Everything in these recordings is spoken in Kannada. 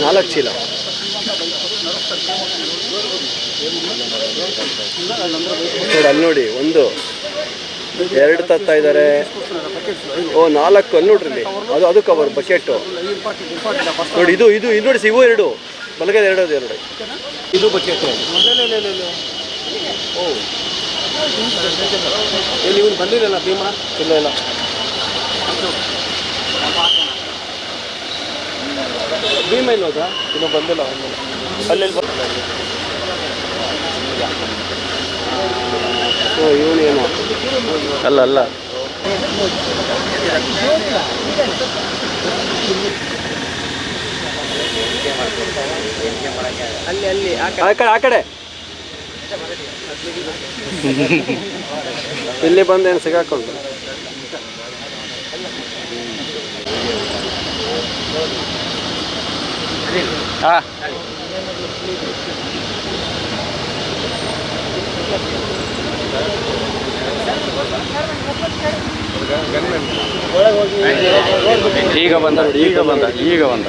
ನಾಲ್ಕು ಚೀಲ. ನೋಡಿ ಅಲ್ಲಿ ನೋಡಿ, ಒಂದು, ಎರಡು ತತ್ತಾ ಇದ್ದಾರೆ. ಓ, ನಾಲ್ಕು ಅಲ್ಲಿ ನೋಡ್ರಿ ಅದು ಅದು ಕವರ್ ಬಕೆಟು ನೋಡಿ, ಇದು ಇದು ಇದು ನೋಡಿ ಇವು ಎರಡು. ಬಲಗೈ ಎರಡು, ಅದು ಎರಡು. ಇದು ಬಕೆಟ್ ಓ. ಇಲ್ಲಿ ಇವನು ಬಂದಿರಲ್ಲ ಭೀಮಾ ಇಲ್ಲ ಇಲ್ಲ. ಭೀಮ ಇಲ್ಲೋದಾ ಇನ್ನು ಬಂದಿಲ್ಲ ಅಲ್ಲೆಲ್ಲಿ ಅಲ್ಲಿ ಓ ಇವನು ಏನು? ಅಲ್ಲ ಅಲ್ಲ. ಆ ಕಡೆ. ಆ ಕಡೆ ಇಲ್ಲಿ ಬಂದೇನು ಸಿಗಾಕೊಂಡು ಹಾಂ ಈಗ ಬಂದ ನೋಡಿ ಈಗ ಬಂದ ಈಗ ಬಂದ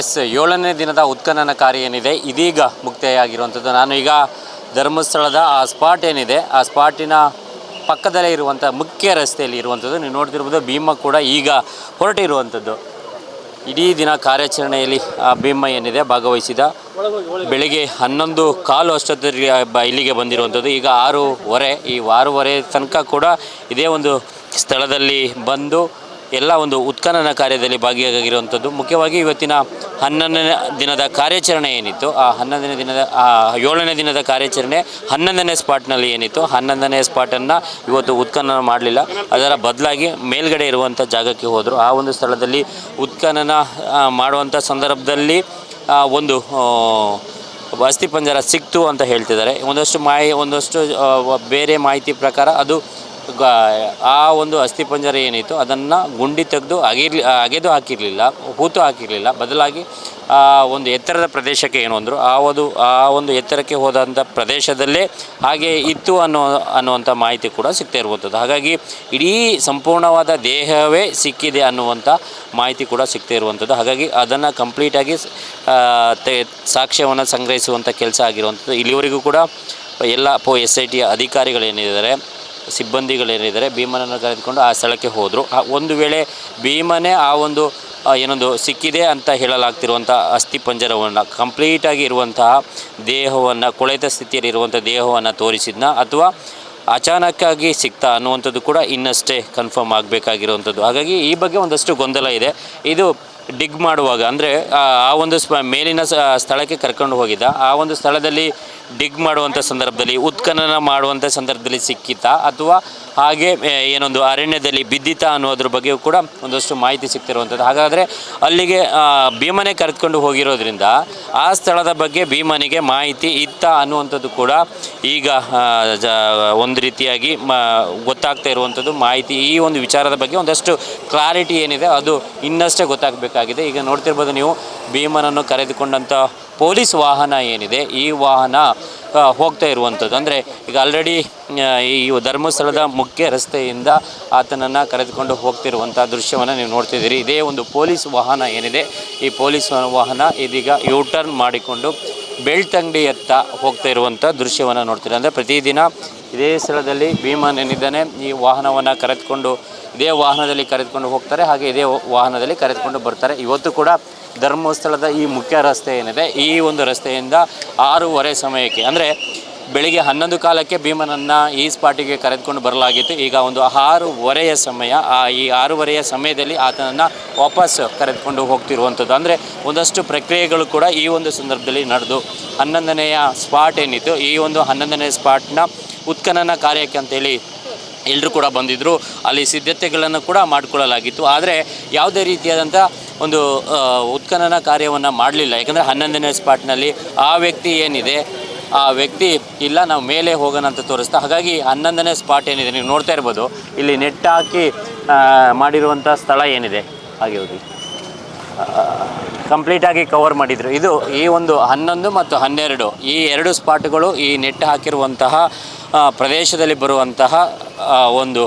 ಎಸ್ ಏಳನೇ ದಿನದ ಉತ್ಖನನ ಕಾರ್ಯ ಏನಿದೆ, ಇದೀಗ ಮುಕ್ತಾಯಾಗಿರುವಂಥದ್ದು. ನಾನು ಈಗ ಧರ್ಮಸ್ಥಳದ ಆ ಸ್ಪಾಟ್ ಏನಿದೆ, ಆ ಸ್ಪಾಟಿನ ಪಕ್ಕದಲ್ಲೇ ಇರುವಂಥ ಮುಖ್ಯ ರಸ್ತೆಯಲ್ಲಿ ಇರುವಂಥದ್ದು. ನೀವು ನೋಡ್ತಿರ್ಬೋದು, ಭೀಮ ಕೂಡ ಈಗ ಹೊರಟಿರುವಂಥದ್ದು. ಇಡೀ ದಿನ ಕಾರ್ಯಾಚರಣೆಯಲ್ಲಿ ಆ ಭೀಮ ಏನಿದೆ, ಭಾಗವಹಿಸಿದ. ಬೆಳಿಗ್ಗೆ ಹನ್ನೊಂದು ಕಾಲು ಅಷ್ಟೊತ್ತಿಗೆ ಇಲ್ಲಿಗೆ ಬಂದಿರುವಂಥದ್ದು. ಈಗ ಆರೂವರೆ, ಈ ಆರೂವರೆ ತನಕ ಕೂಡ ಇದೇ ಒಂದು ಸ್ಥಳದಲ್ಲಿ ಬಂದು ಎಲ್ಲ ಒಂದು ಉತ್ಖನನ ಕಾರ್ಯದಲ್ಲಿ ಭಾಗಿಯಾಗಿರುವಂಥದ್ದು. ಮುಖ್ಯವಾಗಿ ಇವತ್ತಿನ ಹನ್ನೊಂದನೇ ದಿನದ ಕಾರ್ಯಾಚರಣೆ ಏನಿತ್ತು? ಆ ಹನ್ನೊಂದನೇ ದಿನದ, ಆ ಏಳನೇ ದಿನದ ಕಾರ್ಯಾಚರಣೆ ಹನ್ನೊಂದನೇ ಸ್ಪಾಟ್ನಲ್ಲಿ ಏನಿತ್ತು? ಹನ್ನೊಂದನೇ ಸ್ಪಾಟನ್ನು ಇವತ್ತು ಉತ್ಖನನ ಮಾಡಲಿಲ್ಲ. ಅದರ ಬದಲಾಗಿ ಮೇಲ್ಗಡೆ ಇರುವಂಥ ಜಾಗಕ್ಕೆ ಹೋದರು. ಆ ಒಂದು ಸ್ಥಳದಲ್ಲಿ ಉತ್ಖನನ ಮಾಡುವಂಥ ಸಂದರ್ಭದಲ್ಲಿ ಒಂದು ಅಸ್ಥಿ ಪಂಜರ ಸಿಕ್ತು ಅಂತ ಹೇಳ್ತಿದ್ದಾರೆ. ಒಂದಷ್ಟು ಮಾಹಿ, ಒಂದಷ್ಟು ಬೇರೆ ಮಾಹಿತಿ ಪ್ರಕಾರ ಅದು ಆ ಒಂದು ಅಸ್ಥಿಪಂಜರ ಏನಿತ್ತು ಅದನ್ನು ಗುಂಡಿ ತೆಗೆದು ಅಗಿರ್ಲಿ ಅಗೆದು ಹಾಕಿರಲಿಲ್ಲ, ಹೂತು ಹಾಕಿರಲಿಲ್ಲ. ಬದಲಾಗಿ, ಆ, ಒಂದು ಎತ್ತರದ ಪ್ರದೇಶಕ್ಕೆ ಏನು ಅಂದರು ಆ ಒಂದು ಆ ಒಂದು ಎತ್ತರಕ್ಕೆ ಹೋದಂಥ ಪ್ರದೇಶದಲ್ಲೇ ಹಾಗೆ ಇತ್ತು ಅನ್ನೋ ಅನ್ನುವಂಥ ಮಾಹಿತಿ ಕೂಡ ಸಿಗ್ತಾ ಇರುವಂಥದ್ದು ಹಾಗಾಗಿ ಇಡೀ ಸಂಪೂರ್ಣವಾದ ದೇಹವೇ ಸಿಕ್ಕಿದೆ ಅನ್ನುವಂಥ ಮಾಹಿತಿ ಕೂಡ ಸಿಗ್ತಾ ಇರುವಂಥದ್ದು ಹಾಗಾಗಿ ಅದನ್ನು ಕಂಪ್ಲೀಟಾಗಿ ಸಾಕ್ಷ್ಯವನ್ನು ಸಂಗ್ರಹಿಸುವಂಥ ಕೆಲಸ ಆಗಿರುವಂಥದ್ದು ಇಲ್ಲಿವರೆಗೂ ಕೂಡ ಎಲ್ಲ, ಪೋ, ಎಸ್ ಐ ಟಿಯ ಅಧಿಕಾರಿಗಳೇನಿದ್ದಾರೆ ಸಿಬ್ಬಂದಿಗಳೇನಿದ್ದಾರೆ ಭೀಮನನ್ನು ಕರೆದುಕೊಂಡು ಆ ಸ್ಥಳಕ್ಕೆ ಹೋದರು. ಒಂದು ವೇಳೆ ಭೀಮನೇ ಆ ಒಂದು ಏನೊಂದು ಸಿಕ್ಕಿದೆ ಅಂತ ಹೇಳಲಾಗ್ತಿರುವಂಥ ಅಸ್ಥಿಪಂಜರವನ್ನು ಕಂಪ್ಲೀಟಾಗಿ ಇರುವಂತಹ ದೇಹವನ್ನು, ಕೊಳೆತ ಸ್ಥಿತಿಯಲ್ಲಿ ಇರುವಂಥ ದೇಹವನ್ನು ತೋರಿಸಿದ್ನ, ಅಥವಾ ಅಚಾನಕ್ಕಾಗಿ ಸಿಕ್ತಾ ಅನ್ನುವಂಥದ್ದು ಕೂಡ ಇನ್ನಷ್ಟೇ ಕನ್ಫರ್ಮ್ ಆಗಬೇಕಾಗಿರುವಂಥದ್ದು. ಹಾಗಾಗಿ ಈ ಬಗ್ಗೆ ಒಂದಷ್ಟು ಗೊಂದಲ ಇದೆ. ಇದು ಡಿಗ್ ಮಾಡುವಾಗ, ಅಂದರೆ, ಆ ಒಂದು ಸ್ಪ ಮೇಲಿನ ಸ್ಥಳಕ್ಕೆ ಕರ್ಕೊಂಡು ಹೋಗಿದ್ದ. ಆ ಒಂದು ಸ್ಥಳದಲ್ಲಿ ಡಿಗ್ ಮಾಡುವಂಥ ಸಂದರ್ಭದಲ್ಲಿ, ಉತ್ಖನನ ಮಾಡುವಂಥ ಸಂದರ್ಭದಲ್ಲಿ ಸಿಕ್ಕಿತಾ, ಅಥವಾ ಹಾಗೆ ಏನೊಂದು ಅರಣ್ಯದಲ್ಲಿ ಬಿದ್ದಿತಾ ಅನ್ನೋದ್ರ ಬಗ್ಗೆಯೂ ಕೂಡ ಒಂದಷ್ಟು ಮಾಹಿತಿ ಸಿಗ್ತಿರುವಂಥದ್ದು ಹಾಗಾದರೆ ಅಲ್ಲಿಗೆ ಭೀಮನೆ ಕರೆದುಕೊಂಡು ಹೋಗಿರೋದ್ರಿಂದ ಆ ಸ್ಥಳದ ಬಗ್ಗೆ ಭೀಮನಿಗೆ ಮಾಹಿತಿ ಇತ್ತ ಅನ್ನುವಂಥದ್ದು ಕೂಡ ಈಗ ಒಂದು ರೀತಿಯಾಗಿ ಗೊತ್ತಾಗ್ತಾ ಇರುವಂಥದ್ದು. ಮಾಹಿತಿ ಈ ಒಂದು ವಿಚಾರದ ಬಗ್ಗೆ ಒಂದಷ್ಟು ಕ್ಲಾರಿಟಿ ಏನಿದೆ ಅದು ಇನ್ನಷ್ಟೇ ಗೊತ್ತಾಗಬೇಕಾಗಿದೆ. ಈಗ ನೋಡ್ತಿರ್ಬೋದು ನೀವು, ಭೀಮನನ್ನು ಕರೆದುಕೊಂಡಂಥ ಪೊಲೀಸ್ ವಾಹನ ಏನಿದೆ, ಈ ವಾಹನ ಹೋಗ್ತಾ ಇರುವಂಥದ್ದು ಅಂದರೆ ಈಗ ಆಲ್ರೆಡಿ ಈ ಧರ್ಮಸ್ಥಳದ ಮುಖ್ಯ ರಸ್ತೆಯಿಂದ ಆತನನ್ನು ಕರೆದುಕೊಂಡು ಹೋಗ್ತಿರುವಂಥ ದೃಶ್ಯವನ್ನು ನೀವು ನೋಡ್ತಿದ್ದೀರಿ ಇದೇ ಒಂದು ಪೊಲೀಸ್ ವಾಹನ ಏನಿದೆ, ಈ ಪೊಲೀಸ್ ವಾಹನ ಇದೀಗ ಯೂ ಟರ್ನ್ ಮಾಡಿಕೊಂಡು ಬೆಳ್ತಂಗಡಿಯತ್ತ ಹೋಗ್ತಾ ಇರುವಂಥ ದೃಶ್ಯವನ್ನು ನೋಡ್ತೀರಿ. ಅಂದರೆ ಪ್ರತಿದಿನ ಇದೇ ಸ್ಥಳದಲ್ಲಿ ಭೀಮನೇನಿದ್ದಾನೆ ಈ ವಾಹನವನ್ನು ಕರೆದುಕೊಂಡು, ಇದೇ ವಾಹನದಲ್ಲಿ ಕರೆದುಕೊಂಡು ಹೋಗ್ತಾರೆ, ಹಾಗೆ ಇದೇ ವಾಹನದಲ್ಲಿ ಕರೆದುಕೊಂಡು ಬರ್ತಾರೆ. ಇವತ್ತು ಕೂಡ ಧರ್ಮಸ್ಥಳದ ಈ ಮುಖ್ಯ ರಸ್ತೆ ಏನಿದೆ, ಈ ಒಂದು ರಸ್ತೆಯಿಂದ ಆರೂವರೆ ಸಮಯಕ್ಕೆ, ಅಂದರೆ ಬೆಳಿಗ್ಗೆ ಹನ್ನೊಂದು ಕಾಲಕ್ಕೆ ಭೀಮನನ್ನು ಈ ಸ್ಪಾಟಿಗೆ ಕರೆದುಕೊಂಡು ಬರಲಾಗಿತ್ತು. ಈಗ ಒಂದು ಆರೂವರೆಯ ಸಮಯ, ಆ ಈ ಆರೂವರೆಯ ಸಮಯದಲ್ಲಿ ಆತನನ್ನು ವಾಪಸ್ ಕರೆದುಕೊಂಡು ಹೋಗ್ತಿರುವಂಥದ್ದು. ಅಂದರೆ ಒಂದಷ್ಟು ಪ್ರಕ್ರಿಯೆಗಳು ಕೂಡ ಈ ಒಂದು ಸಂದರ್ಭದಲ್ಲಿ ನಡೆದು, ಹನ್ನೊಂದನೆಯ ಸ್ಪಾಟ್ ಏನಿತ್ತು, ಈ ಒಂದು ಹನ್ನೊಂದನೇ ಸ್ಪಾಟ್ನ ಉತ್ಖನನ ಕಾರ್ಯಕ್ಕೆ ಅಂತೇಳಿ ಎಲ್ಲರೂ ಕೂಡ ಬಂದಿದ್ದರು ಅಲ್ಲಿ ಸಿದ್ಧತೆಗಳನ್ನು ಕೂಡ ಮಾಡಿಕೊಳ್ಳಲಾಗಿತ್ತು. ಆದರೆ ಯಾವುದೇ ರೀತಿಯಾದಂಥ ಒಂದು ಉತ್ಖನನ ಕಾರ್ಯವನ್ನು ಮಾಡಲಿಲ್ಲ. ಯಾಕಂದರೆ ಹನ್ನೊಂದನೇ ಸ್ಪಾಟ್ನಲ್ಲಿ ಆ ವ್ಯಕ್ತಿ ಏನಿದೆ, ಆ ವ್ಯಕ್ತಿ ಇಲ್ಲ, ನಾವು ಮೇಲೆ ಹೋಗೋಣ ಅಂತ ತೋರಿಸ್ತಾ. ಹಾಗಾಗಿ ಹನ್ನೊಂದನೇ ಸ್ಪಾಟ್ ಏನಿದೆ, ನೀವು ನೋಡ್ತಾ ಇರ್ಬೋದು. ಇಲ್ಲಿ ನೆಟ್ಟಾಕಿ ಮಾಡಿರುವಂಥ ಸ್ಥಳ ಏನಿದೆ? ಹಾಗೆ ಹೋಗಿ. ಕಂಪ್ಲೀಟಾಗಿ ಕವರ್ ಮಾಡಿದರು. ಇದು ಈ ಒಂದು ಹನ್ನೊಂದು ಮತ್ತು ಹನ್ನೆರಡು. ಈ ಎರಡು ಸ್ಪಾಟ್ಗಳು ಈ ನೆಟ್ ಹಾಕಿರುವಂತಹ ಪ್ರದೇಶದಲ್ಲಿ ಬರುವಂತಹ ಒಂದು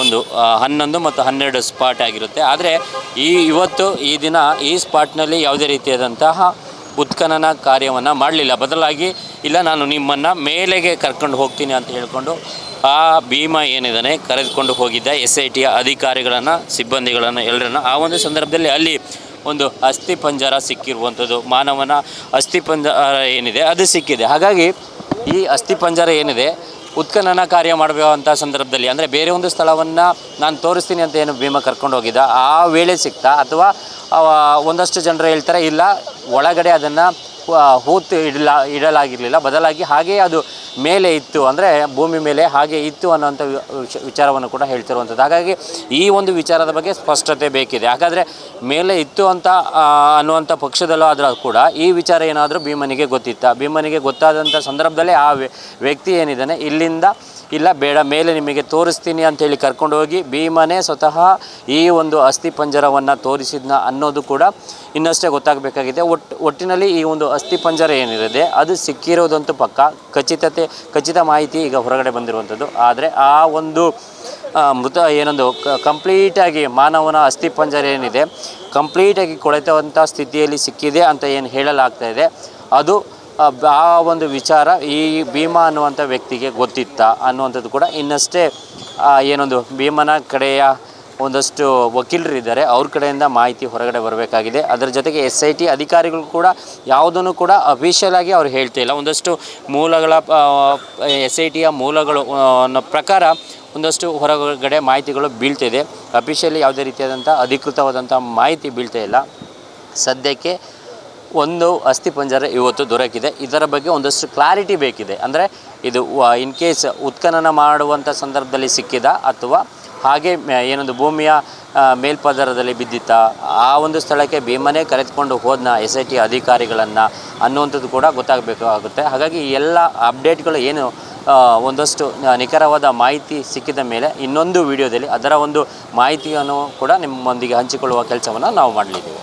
ಒಂದು ಹನ್ನೊಂದು ಮತ್ತು ಹನ್ನೆರಡು ಸ್ಪಾಟ್ ಆಗಿರುತ್ತೆ. ಆದರೆ ಈ ಇವತ್ತು ಈ ದಿನ ಈ ಸ್ಪಾಟ್ನಲ್ಲಿ ಯಾವುದೇ ರೀತಿಯಾದಂತಹ ಉತ್ಖನನ ಕಾರ್ಯವನ್ನು ಮಾಡಲಿಲ್ಲ. ಬದಲಾಗಿ ಇಲ್ಲ, ನಾನು ನಿಮ್ಮನ್ನು ಮೇಲೆಗೆ ಕರ್ಕೊಂಡು ಹೋಗ್ತೀನಿ ಅಂತ ಹೇಳಿಕೊಂಡು ಆ ಭೀಮ ಏನಿದ್ದಾನೆ, ಕರೆದುಕೊಂಡು ಹೋಗಿದ್ದ ಎಸ್ ಐ ಟಿಯ ಅಧಿಕಾರಿಗಳನ್ನು, ಸಿಬ್ಬಂದಿಗಳನ್ನು ಎಲ್ಲರನ್ನು ಆ ಒಂದು ಸಂದರ್ಭದಲ್ಲಿ ಅಲ್ಲಿ ಒಂದು ಅಸ್ಥಿ ಪಂಜರ ಸಿಕ್ಕಿರುವಂಥದ್ದು. ಮಾನವನ ಅಸ್ಥಿ ಪಂಜರ ಏನಿದೆ, ಅದು ಸಿಕ್ಕಿದೆ. ಹಾಗಾಗಿ ಈ ಅಸ್ಥಿ ಪಂಜರ ಏನಿದೆ, ಉತ್ಖನನ ಕಾರ್ಯ ಮಾಡಬೇಕಂಥ ಸಂದರ್ಭದಲ್ಲಿ, ಅಂದರೆ ಬೇರೆ ಒಂದು ಸ್ಥಳವನ್ನು ನಾನು ತೋರಿಸ್ತೀನಿ ಅಂತ ಏನು ಭೀಮ ಕರ್ಕೊಂಡು ಹೋಗಿದ್ದ, ಆ ವೇಳೆ ಸಿಗ್ತಾ ಅಥವಾ ಒಂದಷ್ಟು ಜನರು ಹೇಳ್ತಾರೆ, ಇಲ್ಲ, ಒಳಗಡೆ ಅದನ್ನು ಹೂತು ಇಡಲ, ಇಡಲಾಗಿರಲಿಲ್ಲ. ಬದಲಾಗಿ ಹಾಗೇ ಅದು ಮೇಲೆ ಇತ್ತು. ಅಂದರೆ ಭೂಮಿ ಮೇಲೆ ಹಾಗೆ ಇತ್ತು ಅನ್ನೋಂಥ ವಿಚಾರವನ್ನು ಕೂಡ ಹೇಳ್ತಿರುವಂಥದ್ದು. ಹಾಗಾಗಿ ಈ ಒಂದು ವಿಚಾರದ ಬಗ್ಗೆ ಸ್ಪಷ್ಟತೆ ಬೇಕಿದೆ. ಹಾಗಾದರೆ ಮೇಲೆ ಇತ್ತು ಅಂತ ಅನ್ನುವಂಥ ಪಕ್ಷದಲ್ಲೂ ಆದರೂ ಕೂಡ ಈ ವಿಚಾರ ಏನಾದರೂ ಭೀಮನಿಗೆ ಗೊತ್ತಿತ್ತ? ಭೀಮನಿಗೆ ಗೊತ್ತಾದಂಥ ಸಂದರ್ಭದಲ್ಲೇ ಆ ವ್ಯ- ವ್ಯಕ್ತಿ ಏನಿದ್ದಾನೆ? ಇಲ್ಲಿಂದ ಇಲ್ಲ, ಬೇಡ, ಮೇಲೆ ನಿಮಗೆ ತೋರಿಸ್ತೀನಿ ಅಂತೇಳಿ ಕರ್ಕೊಂಡು ಹೋಗಿ ಭೀಮನೇ ಸ್ವತಃ ಈ ಒಂದು ಅಸ್ಥಿ ಪಂಜರವನ್ನು ತೋರಿಸಿದ್ನ ಅನ್ನೋದು ಕೂಡ ಇನ್ನಷ್ಟೇ ಗೊತ್ತಾಗಬೇಕಾಗಿದೆ. ಒಟ್ಟು ಒಟ್ಟಿನಲ್ಲಿ ಈ ಒಂದು ಅಸ್ಥಿ ಪಂಜರ ಏನಿರುತ್ತೆ ಅದು ಸಿಕ್ಕಿರೋದಂತೂ ಪಕ್ಕ. ಖಚಿತತೆ, ಖಚಿತ ಮಾಹಿತಿ ಈಗ ಹೊರಗಡೆ ಬಂದಿರುವಂಥದ್ದು. ಆದರೆ ಆ ಒಂದು ಮೃತ ಏನೊಂದು ಕಂಪ್ಲೀಟಾಗಿ ಮಾನವನ ಅಸ್ಥಿ ಪಂಜರ ಏನಿದೆ, ಕಂಪ್ಲೀಟಾಗಿ ಕೊಳೆತವಂಥ ಸ್ಥಿತಿಯಲ್ಲಿ ಸಿಕ್ಕಿದೆ ಅಂತ ಏನು ಹೇಳಲಾಗ್ತಾ ಇದೆ. ಅದು ಆ ಒಂದು ವಿಚಾರ ಈ ಭೀಮಾ ಅನ್ನುವಂಥ ವ್ಯಕ್ತಿಗೆ ಗೊತ್ತಿತ್ತ ಅನ್ನುವಂಥದ್ದು ಕೂಡ ಇನ್ನಷ್ಟೇ ಏನೊಂದು ಭೀಮನ ಕಡೆಯ ಒಂದಷ್ಟು ವಕೀಲರಿದ್ದಾರೆ. ಅವ್ರ ಕಡೆಯಿಂದ ಮಾಹಿತಿ ಹೊರಗಡೆ ಬರಬೇಕಾಗಿದೆ. ಅದರ ಜೊತೆಗೆ ಎಸ್ ಐ ಟಿ ಅಧಿಕಾರಿಗಳು ಕೂಡ ಯಾವುದನ್ನು ಕೂಡ ಅಫಿಷಿಯಲ್ ಆಗಿ ಅವ್ರು ಹೇಳ್ತಾ ಇಲ್ಲ. ಒಂದಷ್ಟು ಮೂಲಗಳ ಎಸ್ ಐ ಟಿಯ ಮೂಲಗಳು ಅನ್ನೋ ಪ್ರಕಾರ ಒಂದಷ್ಟು ಹೊರಗಡೆ ಮಾಹಿತಿಗಳು ಬೀಳ್ತಿದೆ. ಅಫಿಷಿಯಲಿ ಯಾವುದೇ ರೀತಿಯಾದಂಥ ಅಧಿಕೃತವಾದಂಥ ಮಾಹಿತಿ ಬೀಳ್ತಾ ಇಲ್ಲ. ಸದ್ಯಕ್ಕೆ ಒಂದು ಅಸ್ಥಿಪಂಜರ ಇವತ್ತು ದೊರಕಿದೆ. ಇದರ ಬಗ್ಗೆ ಒಂದಷ್ಟು ಕ್ಲಾರಿಟಿ ಬೇಕಿದೆ. ಅಂದರೆ ಇದು ಇನ್ ಕೇಸ್ ಉತ್ಖನನ ಮಾಡುವಂಥ ಸಂದರ್ಭದಲ್ಲಿ ಸಿಕ್ಕಿದ ಅಥವಾ ಹಾಗೆ ಏನೊಂದು ಭೂಮಿಯ ಮೇಲ್ಪದರದಲ್ಲಿ ಬಿದ್ದಿತ್ತ, ಆ ಒಂದು ಸ್ಥಳಕ್ಕೆ ಭೀಮನೆ ಕರೆದುಕೊಂಡು ಹೋದ್ನ ಎಸ್ ಐ ಟಿ ಅಧಿಕಾರಿಗಳನ್ನು ಅನ್ನುವಂಥದ್ದು ಕೂಡ ಗೊತ್ತಾಗಬೇಕಾಗುತ್ತೆ. ಹಾಗಾಗಿ ಈ ಎಲ್ಲ ಅಪ್ಡೇಟ್ಗಳು ಏನು ಒಂದಷ್ಟು ನಿಖರವಾದ ಮಾಹಿತಿ ಸಿಕ್ಕಿದ ಮೇಲೆ ಇನ್ನೊಂದು ವಿಡಿಯೋದಲ್ಲಿ ಅದರ ಒಂದು ಮಾಹಿತಿಯನ್ನು ಕೂಡ ನಿಮ್ಮೊಂದಿಗೆ ಹಂಚಿಕೊಳ್ಳುವ ಕೆಲಸವನ್ನು ನಾವು ಮಾಡಲಿದ್ದೇವೆ.